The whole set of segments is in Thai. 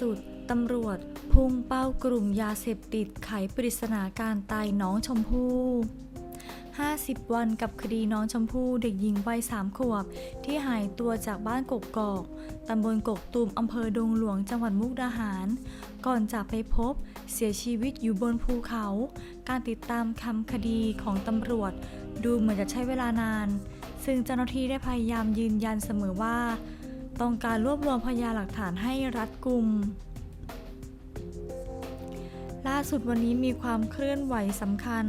สุด ตำรวจ พุ่งเป้ากลุ่มยาเสพติดไขปริศนาการตายน้องชมพู่50 วันกับคดีน้องชมพู่เด็กหญิงวัย3ขวบ ที่หายตัวจากบ้านกกกอก ตำบลกกตูมอำเภอดงหลวงจังหวัดมุกดาหาร ก่อนจากไปพบเสียชีวิตอยู่บนภูเขา การติดตามคำคดีของตำรวจ ดูเหมือนจะใช้เวลานาน ซึ่งเจ้าหน้าที่ได้พยายามยืนยันเสมอว่า ต้องการรวบรวมพยานหลักฐานให้รัดกุม ล่าสุดวันนี้มีความเคลื่อนไหวสำคัญ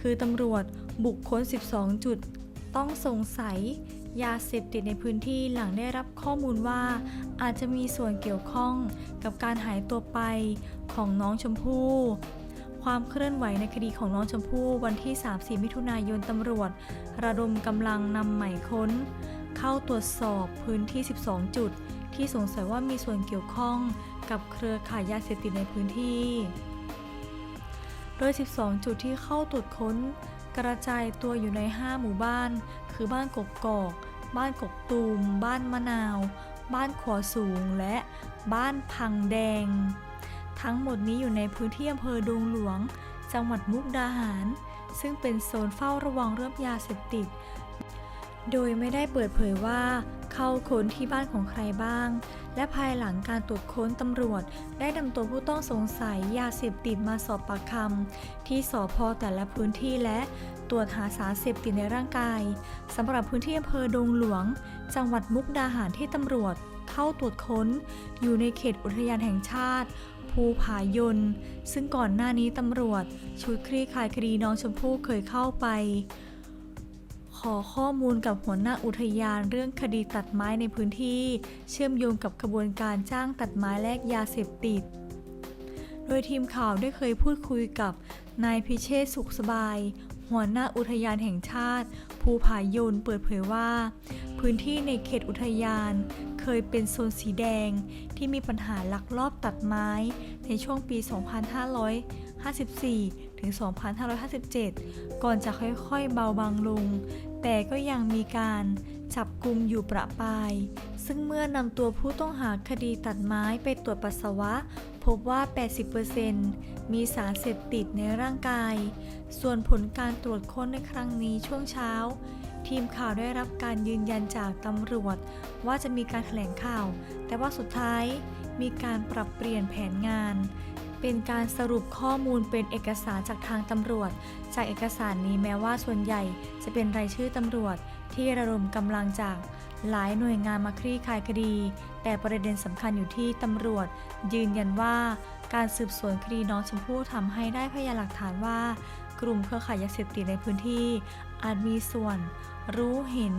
คือตำรวจบุกค้น 12 จุด ต้องสงสัย ยาเสพติดในพื้นที่หลังได้รับข้อมูลว่า อาจจะมีส่วนเกี่ยวข้องกับการหายตัวไปของน้องชมพู่ความเคลื่อนไหวในคดีของน้องชมพู่วันที่30มิถุนายนตำรวจ ระดมกำลังนำหมายค้น เข้าตรวจสอบพื้นที่ 12 จุด ที่สงสัยว่ามีส่วนเกี่ยวข้องกับเครือข่ายยาเสพติดในพื้นที่ โดย 12 จุดที่เข้าตรวจค้น กระจายตัวอยู่ใน 5 หมู่บ้าน คือบ้านกกกอก บ้านกกตูม บ้านมะนาว บ้านขวสูง และบ้านพังแดง ทั้งหมดนี้อยู่ในพื้นที่อำเภอดงหลวง จังหวัดมุกดาหาร ซึ่งเป็นโซนเฝ้าระวังเรื่องยาเสพติด โดยไม่ได้เปิดเผยว่าเข้าค้นที่บ้านของใครบ้าง และภายหลังการตรวจค้นตำรวจ ได้นำตัวผู้ต้องสงสัยยาเสพติดมาสอบปากคำที่สพแต่ละพื้นที่และตรวจหาสารเสพติดในร่างกายสำหรับพื้นที่อำเภอดงหลวง จังหวัดมุกดาหารที่ตำรวจเข้าตรวจค้น อยู่ในเขตอุทยานแห่งชาติ ภูผายนซึ่งก่อนหน้านี้ตำรวจ ชุดคลี่คลายคดีน้องชมพู่เคยเข้าไป ขอข้อมูลกับหัวหน้าอุทยานเรื่องคดีตัดไม้ในพื้นที่ เชื่อมโยงกับกระบวนการจ้างตัดไม้แลกยาเสพติด โดยทีมข่าวได้เคยพูดคุยกับนายพิเชษสุขสบาย หัวหน้าอุทยานแห่งชาติ ภูผายนเปิดเผยว่า พื้นที่ในเขตอุทยาน เคยเป็นโซนสีแดงที่มีปัญหาลักลอบตัดไม้ในช่วงปี 2554 ถึง 2557 ก่อนจะค่อยๆ เบาบางลง แต่ก็ยังมีการจับกลุ่มอยู่ประปาย ซึ่งเมื่อนำตัวผู้ต้องหาคดีตัดไม้ไปตรวจปัสสาวะ พบว่า 80%มีสารเสพติดในร่างกาย ส่วนผลการตรวจค้นในครั้งนี้ช่วงเช้า ทีมข่าวได้รับการยืนยันจากตำรวจ ว่าจะมีการแถลงข่าว แต่ว่าสุดท้ายมีการปรับเปลี่ยนแผนงาน เป็นการสรุปข้อมูลเป็นเอกสารจากทางตำรวจ จากเอกสารนี้แม้ว่าส่วนใหญ่จะเป็นรายชื่อตำรวจที่ระดมกำลังจากหลายหน่วยงานมาคลี่คลายคดี แต่ประเด็นสำคัญอยู่ที่ตำรวจ ยืนยันว่า การสืบสวนคดีน้องชมพู่ทำให้ได้พยานหลักฐานว่า กลุ่มเครือข่ายยาเสพติดในพื้นที่ อาจมีส่วน รู้เห็น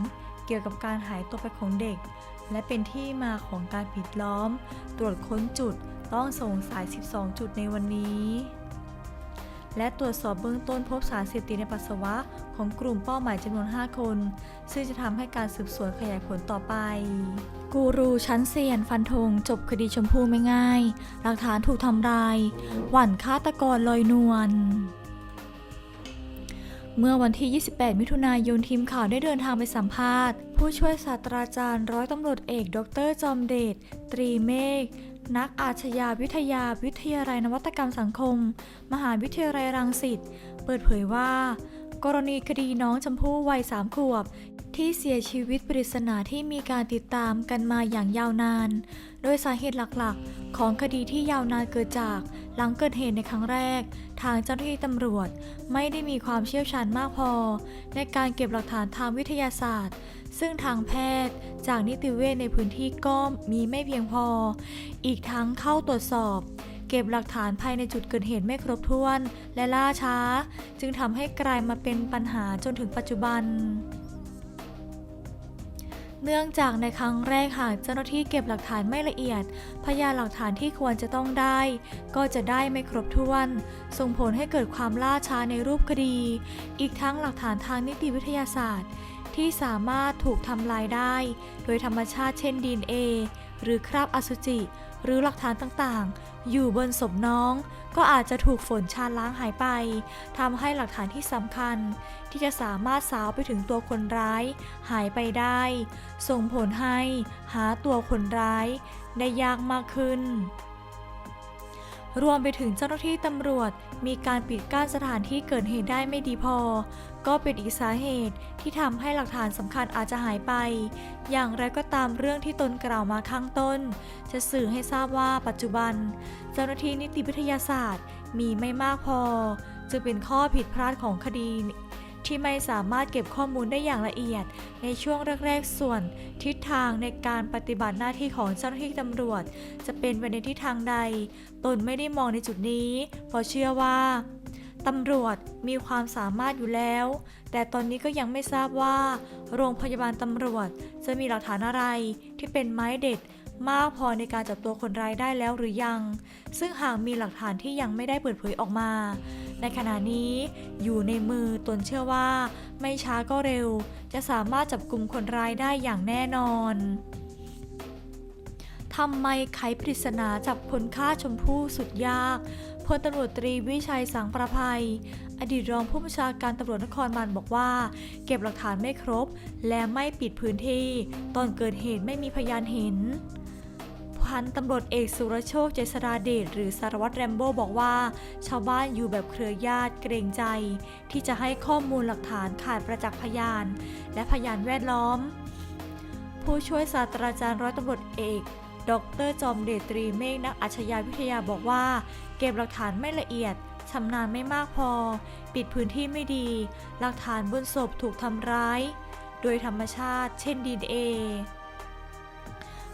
เกี่ยวกับการหายตัวไปของเด็ก และเป็นที่มาของการปิดล้อม ตรวจค้นจุด ต้องสงสัย 12 จุดในวันนี้ และตรวจสอบเบื้องต้นพบสารเสพติดในปัสสาวะของกลุ่มเป้าหมายจำนวน 5 คน ซึ่งจะทำให้การสืบสวนขยายผลต่อไป กูรูชั้นเซียนฟันธงจบคดีชมพูไม่ง่าย หลักฐานถูกทำลาย หวั่นฆาตกรลอยนวลเมื่อวันที่ 28 มิถุนายนทีมข่าวได้เดินทางไปสัมภาษณ์ ผู้ช่วยศาสตราจารย์ร้อยตำรวจเอก ดร จอมเดช ตรีเมฆ นักอาชญาวิทยาวิทยาลัยนวัตกรรมสังคม มหาวิทยาลัยรังสิต เปิดเผยว่า กรณีคดีน้องชมพู่วัยสามขวบ ที่เสียชีวิตปริศนาที่มีการติดตามกันมาอย่างยาวนาน โดยสาเหตุหลักๆ ของคดีที่ยาวนานเกิดจากหลังเกิดเหตุในครั้งแรก ทางเจ้าหน้าที่ตำรวจไม่ได้มีความเชี่ยวชาญมากพอ ในการเก็บหลักฐานทางวิทยาศาสตร์ ซึ่งทางแพทย์จากนิติเวชในพื้นที่ก็มีไม่เพียงพอ อีกทั้งเข้าตรวจสอบ เก็บหลักฐานภายในจุดเกิดเหตุไม่ครบถ้วน และล่าช้า จึงทำให้กลายมาเป็นปัญหาจนถึงปัจจุบัน เนื่องจากในครั้งแรกหากเจ้าหน้าที่เก็บหลักฐานไม่ละเอียด พยานหลักฐานที่ควรจะต้องได้ ก็จะได้ไม่ครบถ้วน ส่งผลให้เกิดความล่าช้าในรูปคดี อีกทั้งหลักฐานทางนิติวิทยาศาสตร์ ที่สามารถถูกทำลายได้ โดยธรรมชาติเช่นดีเอหรือคราบอสุจิ หรือหลักฐานต่างๆ อยู่บนศพน้อง ก็อาจจะถูกฝนชาล้างหายไปทำให้หลักฐานที่สำคัญ ที่จะสามารถสาวไปถึงตัวคนร้าย หายไปได้ ส่งผลให้หาตัวคนร้ายได้ยากมากขึ้น รวมไปถึงเจ้าหน้าที่ตำรวจ มีการปิดกั้นสถานที่เกิดเหตุได้ไม่ดีพอ ก็เป็นอีกสาเหตุที่ทำให้หลักฐานสำคัญอาจจะหายไป อย่างไรก็ตามเรื่องที่ตนกล่าวมาข้างต้น จะสื่อให้ทราบว่าปัจจุบัน เจ้าหน้าที่นิติวิทยาศาสตร์ มีไม่มากพอ จึงเป็นข้อผิดพลาดของคดีที่ไม่สามารถเก็บข้อมูลได้อย่างละเอียด ในช่วงแรกๆ ส่วนทิศทางในการปฏิบัติหน้าที่ของเจ้าหน้าที่ตำรวจ จะเป็นไปในทิศทางใด ตนไม่ได้มองในจุดนี้เพราะเชื่อว่าตำรวจมีความสามารถอยู่แล้ว แต่ตอนนี้ก็ยังไม่ทราบว่า โรงพยาบาลตำรวจจะมีหลักฐานอะไรที่เป็นไม้เด็ด มากพอในการจับตัวคนร้ายได้แล้วหรือยัง ซึ่งหากมีหลักฐานที่ยังไม่ได้เปิดเผยออกมา ในขณะนี้อยู่ในมือตนเชื่อว่า ไม่ช้าก็เร็ว จะสามารถจับกลุ่มคนร้ายได้อย่างแน่นอนทำไมไขปริศนาจับคนฆ่าชมพู่สุดยากพลตำรวจตรีวิชัยสังประภัย อดีตรองผู้บัญชาการตำรวจนครบาลบอกว่า เก็บหลักฐานไม่ครบ และไม่ปิดพื้นที่ ตอนเกิดเหตุไม่มีพยานเห็น พันตำรวจเอกสุรโชคเจษฎาเดชหรือสารวัตรแรมโบ้บอกว่า ชาวบ้านอยู่แบบเครือญาติเกรงใจ ที่จะให้ข้อมูลหลักฐานขาดประจักษ์พยาน และพยานแวดล้อม ผู้ช่วยศาสตราจารย์ร้อยตำรวจเอกดรจอมเดชตรีเมฆนักอาชญาวิทยาบอกว่า เก็บหลักฐานไม่ละเอียดชำนาญไม่มากพอ ปิดพื้นที่ไม่ดี หลักฐานบนศพถูกทำร้าย โดยธรรมชาติ เช่นดีเอ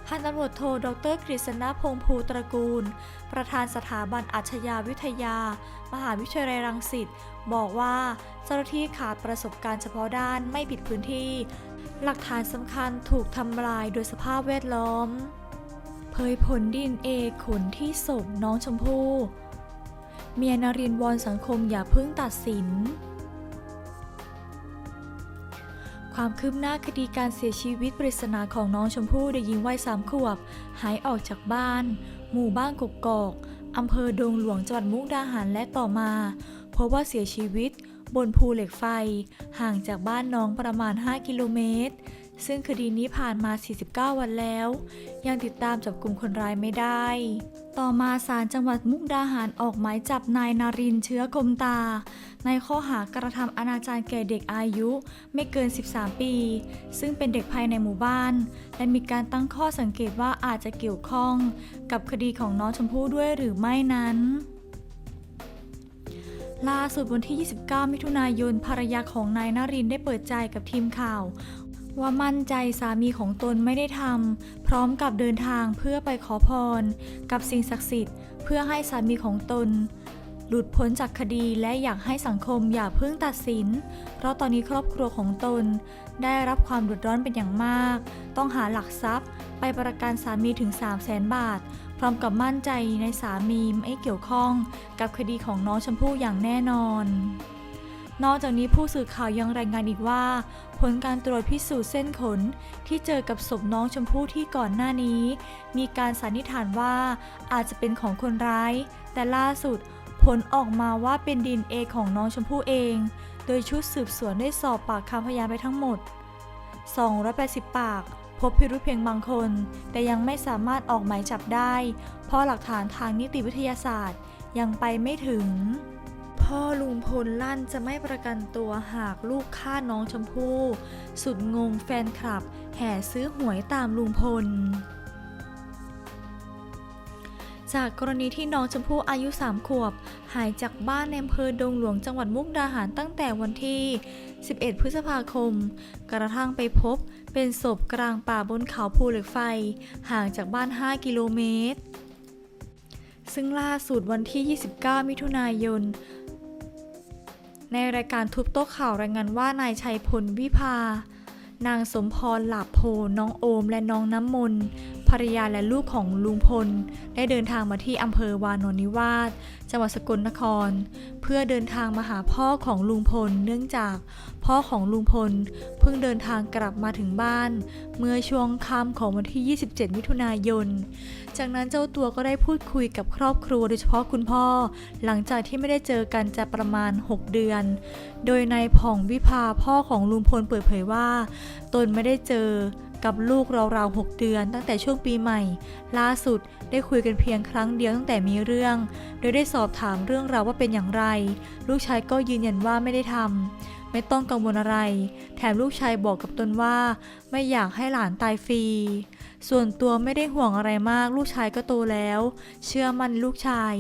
พันตำรวจโทดรกฤษณพงษ์ภูตระกูล ประธานสถาบันอาชญาวิทยา มหาวิทยาลัยรังสิตบอกว่าเจ้าหน้าที่ขาดประสบการณ์เฉพาะด้านไม่ปิดพื้นที่ หลักฐานสำคัญถูกทำลายโดยสภาพแวดล้อม เผยผลดินเอขนที่ศพน้องชมพู่เมียนารินวอนสังคมอย่าเพิ่งตัดสิน ความคืบหน้าคดีการเสียชีวิตปริศนาของน้องชมพู่เด็กหญิงวัยสามขวบ หายออกจากบ้าน หมู่บ้านกกกอกอำเภอดงหลวงจังหวัดมุกดาหารและต่อมาเพราะว่าเสียชีวิตบนภูเหล็กไฟ ห่างจากบ้านน้องประมาณ 5 กิโลเมตร ซึ่งคดีนี้ผ่านมา 49 วันแล้ว ยังติดตามจับกลุ่มคนร้ายไม่ได้ ต่อมาศาลจังหวัดมุกดาหารออกหมายจับนายนารินเชื้อกรมตา ในข้อหากระทำอนาจารแก่เด็กอายุไม่เกิน 13 ปี ซึ่งเป็นเด็กภายในหมู่บ้าน และมีการตั้งข้อสังเกตว่าอาจจะเกี่ยวข้อง กับคดีของน้องชมพู่ด้วยหรือไม่นั้นล่าสุดวันที่ 29 มิถุนายน ภรรยาของนายนารินได้เปิดใจกับทีมข่าว ว่ามั่นใจสามีของตนไม่ได้ทำพร้อมกับเดินทางเพื่อไปขอพร กับสิ่งศักดิ์สิทธิ์ เพื่อให้สามีของตน หลุดพ้นจากคดีและอยากให้สังคมอย่าเพิ่งตัดสิน เพราะตอนนี้ครอบครัวของตน ได้รับความเดือดร้อนเป็นอย่างมาก ต้องหาหลักทรัพย์ ไปประกันสามีถึง 3 0 0แสนบาท พร้อมกับมั่นใจในสามีไม่เกี่ยวข้อง กับคดีของน้องชมพู่อย่างแน่นอน นอกจากนี้ผู้สื่อข่าวยังรายงานอีกว่า ผลการตรวจพิสูจน์เส้นขน ที่เจอกับศพน้องชมพู่ที่ก่อนหน้านี้ มีการสันนิษฐานว่าอาจจะเป็นของคนร้าย แต่ล่าสุดผลออกมาว่าเป็นดินเอของน้องชมพู่เอง โดยชุดสืบสวนได้สอบปากคำพยานไปทั้งหมด 280 ปาก พบพิรุธเพียงบางคน แต่ยังไม่สามารถออกหมายจับได้ เพราะหลักฐานทางนิติวิทยาศาสตร์ยังไปไม่ถึง พ่อลุงพลลั่นจะไม่ประกันตัวหากลูกฆ่าน้องชมพู่ สุดงงแฟนคลับ แห่ซื้อหวยตามลุงพล จากกรณีที่น้องชมพู่อายุ 3 ขวบ หายจากบ้านในอำเภอดงหลวงจังหวัดมุกดาหารตั้งแต่วันที่ 11 พฤษภาคม กระทั่งไปพบเป็นศพกลางป่าบนเขาภูเหล็กไฟ ห่างจากบ้าน 5 กิโลเมตรซึ่งล่าสุดวันที่ 29 มิถุนายน ในรายการทุบโต๊ะข่าวรายงานว่านายชัยพลวิภา นางสมพรหลาบโพน้องโอมและน้องน้ำมน ภรรยาและลูกของลุงพล ได้เดินทางมาที่อำเภอวานนนิวาสจังหวัดสกลนคร เพื่อเดินทางมาหาพ่อของลุงพล เนื่องจากพ่อของลุงพล เพิ่งเดินทางกลับมาถึงบ้าน เมื่อช่วงค่ำของวันที่ 27 มิถุนายน จากนั้นเจ้าตัวก็ได้พูดคุยกับครอบครัวโดยเฉพาะคุณพ่อ หลังจากที่ไม่ได้เจอกันจะประมาณ 6 เดือน โดยนายผ่องวิภาพ่อของลุงพลเปิดเผยว่า ตนไม่ได้เจอ กับลูกราวๆ6เดือน ตั้งแต่ช่วงปีใหม่ ล่าสุดได้คุยกันเพียงครั้งเดียวตั้งแต่มีเรื่อง โดยได้สอบถามเรื่องราวว่าเป็นอย่างไร ลูกชายก็ยืนยันว่าไม่ได้ทำไม่ต้องกังวลอะไร แถมลูกชายบอกกับตนว่า ไม่อยากให้หลานตายฟรีส่วนตัวไม่ได้ห่วงอะไรมากลูกชายก็โตแล้ว เชื่อมั่นลูกชาย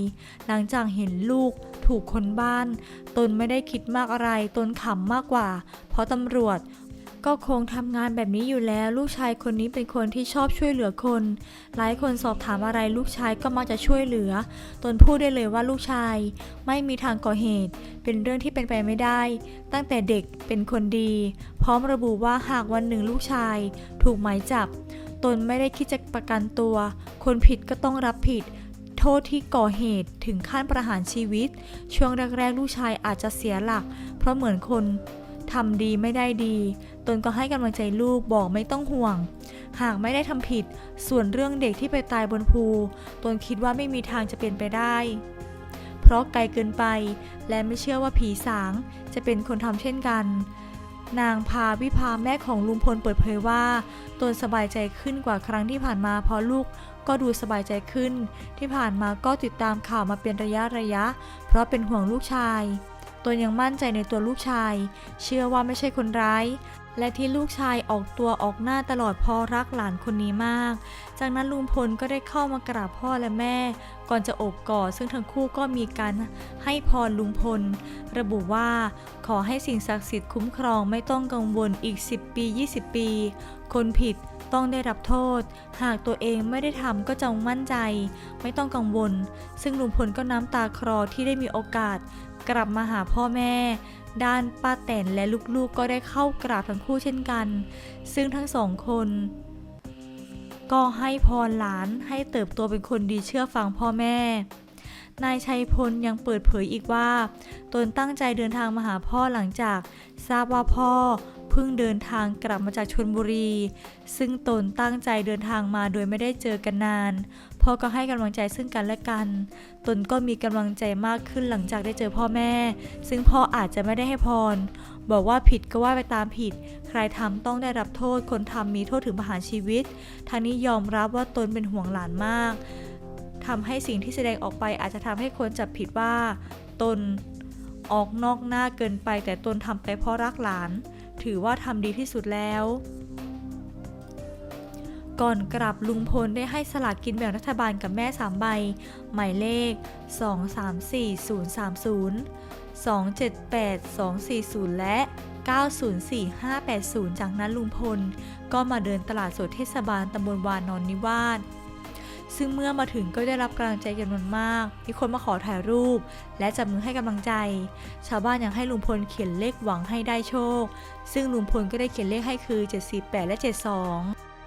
หลังจากเห็นลูกถูกคนบ้าน ตนไม่ได้คิดมากอะไร ตนขำมากกว่า เพราะตำรวจ ก็คงทำงานแบบนี้อยู่แล้ว ลูกชายคนนี้เป็นคนที่ชอบช่วยเหลือคน หลายคนสอบถามอะไรลูกชายก็มักจะช่วยเหลือ ตนพูดได้เลยว่าลูกชาย ไม่มีทางก่อเหตุ เป็นเรื่องที่เป็นไปไม่ได้ ตั้งแต่เด็กเป็นคนดี พร้อมระบุว่าหากวันหนึ่งลูกชาย ถูกหมายจับ ตนไม่ได้คิดจะประกันตัว คนผิดก็ต้องรับผิดโทษที่ก่อเหตุถึงขั้นประหารชีวิต ช่วงแรกๆ ลูกชายอาจจะเสียหลัก เพราะเหมือนคน ทำดีไม่ได้ดี ตนก็ให้กำลังใจลูกบอกไม่ต้องห่วง หากไม่ได้ทำผิด ส่วนเรื่องเด็กที่ไปตายบนภู ตนคิดว่าไม่มีทางจะเป็นไปได้ เพราะไกลเกินไป และไม่เชื่อว่าผีสางจะเป็นคนทำเช่นกันนางพาวิภาแม่ของลุงพลเปิดเผยว่า ตนสบายใจขึ้นกว่าครั้งที่ผ่านมาเพราะลูกก็ดูสบายใจขึ้น ที่ผ่านมาก็ติดตามข่าวมาเป็นระยะระยะ เพราะเป็นห่วงลูกชาย ตนยังมั่นใจในตัวลูกชาย เชื่อว่าไม่ใช่คนร้าย และที่ลูกชายออกตัวออกหน้าตลอดพอรักหลานคนนี้มาก จากนั้นลุงพลก็ได้เข้ามากราบพ่อและแม่ ก่อนจะโอบกอดซึ่งทั้งคู่ก็มีการให้พรลุงพล ระบุว่าขอให้สิ่งศักดิ์สิทธิ์คุ้มครองไม่ต้องกังวลอีก 10 ปี 20 ปี คนผิดต้องได้รับโทษ หากตัวเองไม่ได้ทำก็จงมั่นใจ ไม่ต้องกังวล ซึ่งลุงพลก็น้ำตาคลอที่ได้มีโอกาส กลับมาหาพ่อแม่ ด้านป้าแตนและลูกๆก็ได้เข้ากราบทั้งคู่เช่นกัน ซึ่งทั้งสองคน ก็ให้พรหลานให้เติบโตเป็นคนดีเชื่อฟังพ่อแม่ นายชัยพลยังเปิดเผยอีกว่า ตนตั้งใจเดินทางมาหาพ่อหลังจาก ทราบว่าพ่อ พิ่งเดินทางกลับมาจากชนบุรี ซึ่งตนตั้งใจเดินทางมาโดยไม่ได้เจอกันนาน พ่อก็ให้กำลังใจซึ่งกันและกัน ตนก็มีกำลังใจมากขึ้นหลังจากได้เจอพ่อแม่ ซึ่งพ่ออาจจะไม่ได้ให้พร บอกว่าผิดก็ว่าไปตามผิด ใครทำต้องได้รับโทษ คนทำมีโทษถึงประหารชีวิตทางนี้ยอมรับว่าตนเป็นห่วงหลานมากทำให้สิ่งที่แสดงออกไปอาจจะทำให้คนจับผิดว่า ตนออกนอกหน้าเกินไปแต่ตนทำไปเพราะรักหลาน ถือว่าทำดีที่สุดแล้ว ก่อนกลับลุงพลได้ให้สลากกินแบ่งรัฐบาลกับแม่3ใบ หมายเลข 234030 278 240 และ 904580 จากนั้นลุงพล ก็มาเดินตลาดสดเทศบาลตำบลวานอนนิวาส ซึ่งเมื่อมาถึงก็ได้รับกำลังใจจำนวนมาก มีคนมาขอถ่ายรูป และจับมือให้กำลังใจ ชาวบ้านยังให้ลุงพลเขียนเลขหวังให้ได้โชค ซึ่งลุงพลก็ได้เขียนเลขให้คือ 748 และ 72